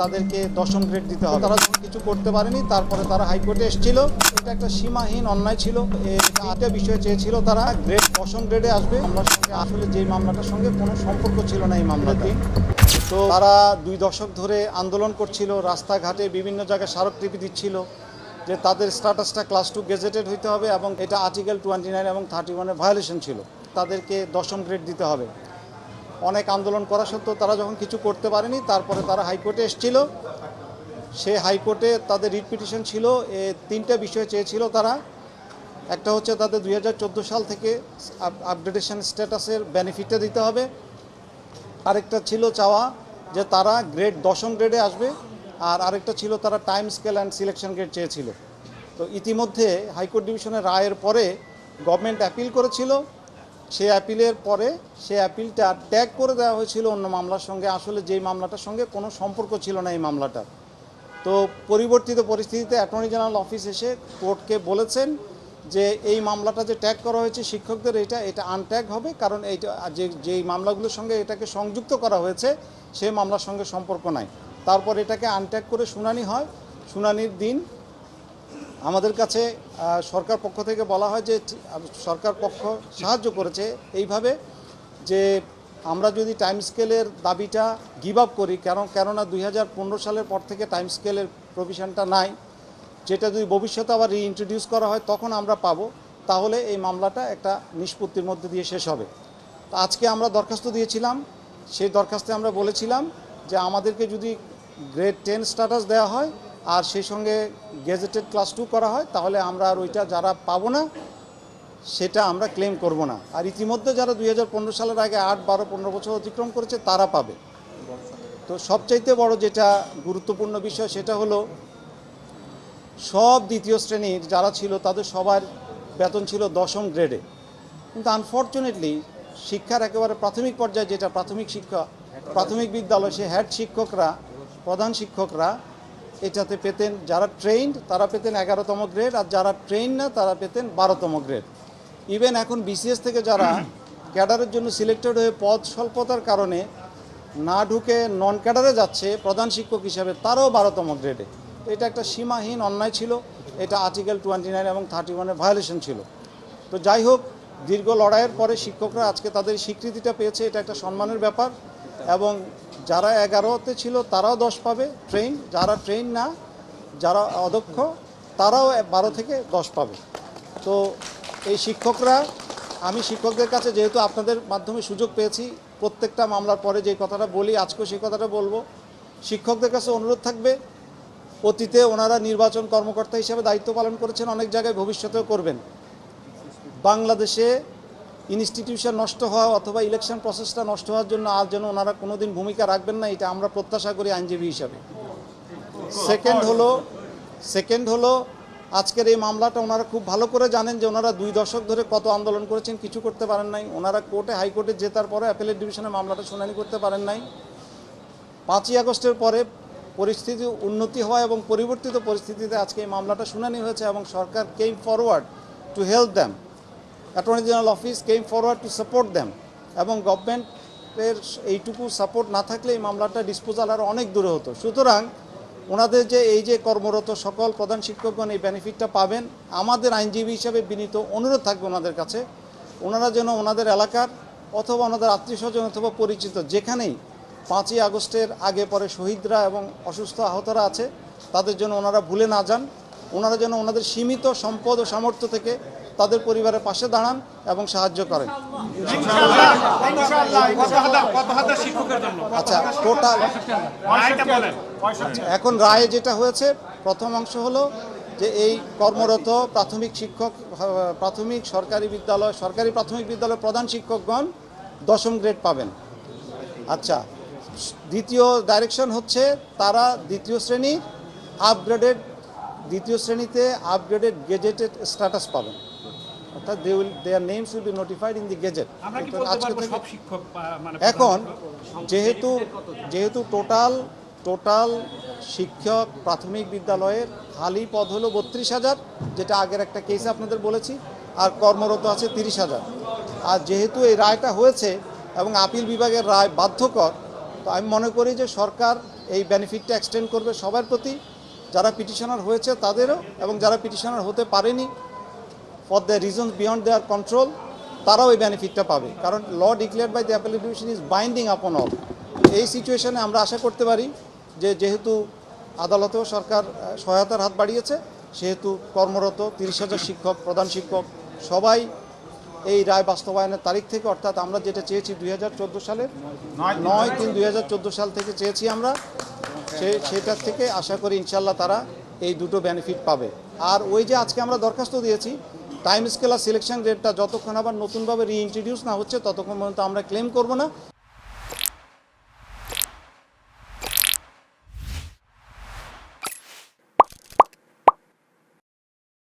তাদেরকে দশম গ্রেড দিতে হবে। তারা কিছু করতে পারেনি তারপরে তারা হাইকোর্টে এসেছিল। এটা একটা সীমাহীন অন্যায় ছিল। এটা বিষয় চেয়েছিল তারা। গ্রেড দশম গ্রেডে আসবে। মামলার সঙ্গে আসলে যেই মামলাটার সঙ্গে কোনো সম্পর্ক ছিল না এই মামলাটি তো তারা দুই দশক ধরে আন্দোলন করছিল রাস্তাঘাটে বিভিন্ন জায়গায় স্মারকলিপি দিচ্ছিল যে তাদের স্ট্যাটাসটা ক্লাস টু গেজেটেড হইতে হবে এবং এটা আর্টিকেল টোয়েন্টি নাইন এবং থার্টি ওয়ানের ভায়োলেশন ছিল। তাদেরকে দশম গ্রেড দিতে হবে। অনেক আন্দোলন করা সত্ত্বেও তারা যখন কিছু করতে পারেনি, তারপরে তারা হাইকোর্টে এসেছিল। সে হাইকোর্টে তাদের রিট পিটিশন ছিল, এ তিনটা বিষয় চেয়েছিল তারা। একটা হচ্ছে তাদের দু হাজার চোদ্দ সাল থেকে আপডেটেশন স্ট্যাটাসের বেনিফিটটা দিতে হবে। আরেকটা ছিল চাওয়া যে তারা গ্রেড দশম গ্রেডে আসবে, আর আরেকটা ছিল তারা time scale and selection grade চেয়েছিল। তো ইতিমধ্যে হাইকোর্ট ডিভিশনের রায়ের পরে গভর্নমেন্ট অ্যাপিল করেছিল। সেই অ্যাপিলের পরে সেই অ্যাপিলটা ট্যাগ করে দেওয়া হয়েছিল অন্য মামলার সঙ্গে। আসলে যেই মামলাটার সঙ্গে কোনো সম্পর্ক ছিল না এই মামলাটার। তো পরিবর্তিত পরিস্থিতিতে অ্যাটর্নি জেনারেল অফিস এসে কোর্টকে বলেছেন যে এই মামলাটা যে ট্যাগ করা হয়েছে শিক্ষকদের, এটা এটা আনট্যাগ হবে কারণ এইটা, যে, যেই মামলাগুলোর সঙ্গে এটাকে সংযুক্ত করা হয়েছে, সেই মামলার সঙ্গে সম্পর্ক নাই। তারপর এটাকে আনট্যাগ করে শুনানি হয়। শুনানির দিন আমাদের কাছে সরকার পক্ষ থেকে বলা হয় যে সরকার পক্ষ সাহায্য করেছে এইভাবে যে আমরা যদি টাইম স্কেলের দাবিটা গিভ আপ করি কারণ কেননা দুই হাজার পনেরো সালের পর থেকে টাইম স্কেলের প্রভিশনটা নাই, যেটা যদি ভবিষ্যতে আবার রিইন্ট্রোডিউস করা হয়, তখন আমরা পাবো, তাহলে এই মামলাটা একটা নিষ্পত্তির মধ্যে দিয়ে শেষ হবে। তো আজকে আমরা দরখাস্ত দিয়েছিলাম, সেই দরখাস্তে আমরা বলেছিলাম যে আমাদেরকে যদি গ্রেড টেন স্ট্যাটাস দেওয়া হয় আর সেই সঙ্গে গেজেটেড ক্লাস টু করা হয়, তাহলে আমরা আর ওইটা যারা পাবো না, সেটা আমরা ক্লেম করব না। আর ইতিমধ্যে যারা দুই হাজার পনেরো সালের আগে আট, বারো, পনেরো বছর অতিক্রম করেছে, তারা পাবে। তো সবচাইতে বড় যেটা গুরুত্বপূর্ণ বিষয়, সেটা হলো সব দ্বিতীয় শ্রেণির যারা ছিল, তাদের সবার বেতন ছিল দশম গ্রেডে কিন্তু আনফর্চুনেটলি শিক্ষার একেবারে প্রাথমিক পর্যায়ে যেটা প্রাথমিক শিক্ষা, প্রাথমিক বিদ্যালয়, সে হেড শিক্ষকরা, প্রধান শিক্ষকরা এটাতে পেতেন যারা ট্রেন্ড তারা পেতেন এগারোতম গ্রেড আর যারা ট্রেন না তারা পেতেন বারোতম গ্রেড ইভেন এখন বিসিএস থেকে যারা ক্যাডারের জন্য সিলেক্টেড হয়ে পদ স্বল্পতার কারণে না ঢুকে নন ক্যাডারে যাচ্ছে প্রধান শিক্ষক হিসাবে তারাও বারোতম গ্রেডে এটা একটা সীমাহীন অন্যায় ছিল এটা আর্টিকেল টোয়েন্টি নাইন এবং থার্টি ওয়ানের ভায়োলেশন ছিল। তো যাই হোক দীর্ঘ লড়াইয়ের পরে শিক্ষকরা আজকে তাদের স্বীকৃতিটা পেয়েছে এটা একটা সম্মানের ব্যাপার। এবং যারা এগারোতে ছিল, তারাও দশ পাবে। ট্রেন যারা ট্রেন না, যারা অদক্ষ তারাও বারো থেকে দশ পাবে। তো এই শিক্ষকরা, আমি শিক্ষকদের কাছে যেহেতু আপনাদের মাধ্যমে সুযোগ পেয়েছি, প্রত্যেকটা মামলার পরে যে কথাটা বলি, আজকেও সেই কথাটা বলব। শিক্ষকদের কাছে অনুরোধ থাকবে, অতীতে ওনারা নির্বাচন কর্মকর্তা হিসেবে দায়িত্ব পালন করেছেন, অনেক জায়গায় ভবিষ্যতেও করবেন। বাংলাদেশে ইনস্টিটিউশন নষ্ট হওয়া অথবা ইলেকশন প্রসেসটা নষ্ট হওয়ার জন্য আর যেন ওনারা কোনোদিন ভূমিকা রাখবেন না, এটা আমরা প্রত্যাশা করি আইনজীবী হিসাবে। সেকেন্ড হলো সেকেন্ড হলো, আজকের এই মামলাটা ওনারা খুব ভালো করে জানেন যে ওনারা দুই দশক ধরে কত আন্দোলন করেছেন, কিছু করতে পারেন নাই। ওনারা কোর্টে, হাইকোর্টে জেতার পরে অ্যাপেলেট ডিভিশনে মামলাটা শুনানি করতে পারেন নাই। পাঁচই আগস্টের পরে পরিস্থিতি উন্নতি হওয়া এবং পরিবর্তিত পরিস্থিতিতে আজকে এই মামলাটা শুনানি হয়েছে এবং সরকার came forward to help them attorney general office came forward to support them এবং গভর্নমেন্টের এইটুকু সাপোর্ট না থাকলে এই মামলাটা ডিসপোজাল আরও অনেক দূরে হতো। সুতরাং ওনাদের যে এই যে কর্মরত সকল প্রধান শিক্ষকগণ এই বেনিফিটটা পাবেন, আমাদের আইনজীবী হিসাবে বিনীত অনুরোধ থাকবে ওনাদের কাছে, ওনারা যেন ওনাদের এলাকার অথবা ওনাদের আত্মীয় স্বজন অথবা পরিচিত যেখানেই পাঁচই আগস্টের আগে পরে শহীদরা এবং অসুস্থ আহতরা আছে, তাদের জন্য ওনারা ভুলে না যান, ওনারা যেন ওনাদের সীমিত সম্পদ ও সামর্থ্য থেকে তাদের পরিবারের পাশে দাঁড়ান এবং সাহায্য করেন। আচ্ছা টোটাল এখন রায়ে যেটা হয়েছে প্রথম অংশ হলো যে এই কর্মরত প্রাথমিক শিক্ষক প্রাথমিক সরকারি বিদ্যালয় সরকারি প্রাথমিক বিদ্যালয় প্রধান শিক্ষকগণ দশম গ্রেড পাবেন। আচ্ছা দ্বিতীয় ডাইরেকশন হচ্ছে তারা দ্বিতীয় শ্রেণি আপগ্রেডেড দ্বিতীয় শ্রেণীতে আপগ্রেডেড গেজেটেড স্ট্যাটাস পাবেন। অর্থাৎ they will their names will be notified in the gazette এখন যেহেতু যেহেতু টোটাল টোটাল শিক্ষক প্রাথমিক বিদ্যালয়ের খালি পদ হলো বত্রিশ হাজার যেটা আগের একটা কেসে আপনাদের বলেছি আর কর্মরত আছে তিরিশ হাজার। আর যেহেতু এই রায়টা হয়েছে এবং আপিল বিভাগের রায় বাধ্যকর তো আমি মনে করি যে সরকার এই বেনিফিটটা এক্সটেন্ড করবে সবার প্রতি। যারা পিটিশনার হয়েছে তাদেরও এবং যারা পিটিশনার হতে পারেনি for the reasons beyond their control তারাও এই বেনিফিটটা পাবে। কারণ law declare by the appellate division is binding upon all এই সিচুয়েশনে আমরা আশা করতে পারি যে যেহেতু আদালতেও সরকার সহায়তার হাত বাড়িয়েছে, সেহেতু কর্মরত তিরিশ হাজার শিক্ষক, প্রধান শিক্ষক, সবাই এই রায় বাস্তবায়নের তারিখ থেকে, অর্থাৎ আমরা যেটা চেয়েছি দুই সালের, নয় তিন দুই সাল থেকে চেয়েছি আমরা সে সেটার থেকে আশা করি ইনশাল্লাহ তারা এই দুটো বেনিফিট পাবে। আর ওই যে আজকে আমরা দরখাস্ত দিয়েছি টাইম স্কেলার সিলেকশন রেটটা যতক্ষণ আবার নতুনভাবে রিইন্ট্রোডিউস না হচ্ছে, ততক্ষণ পর্যন্ত আমরা ক্লেম করব না।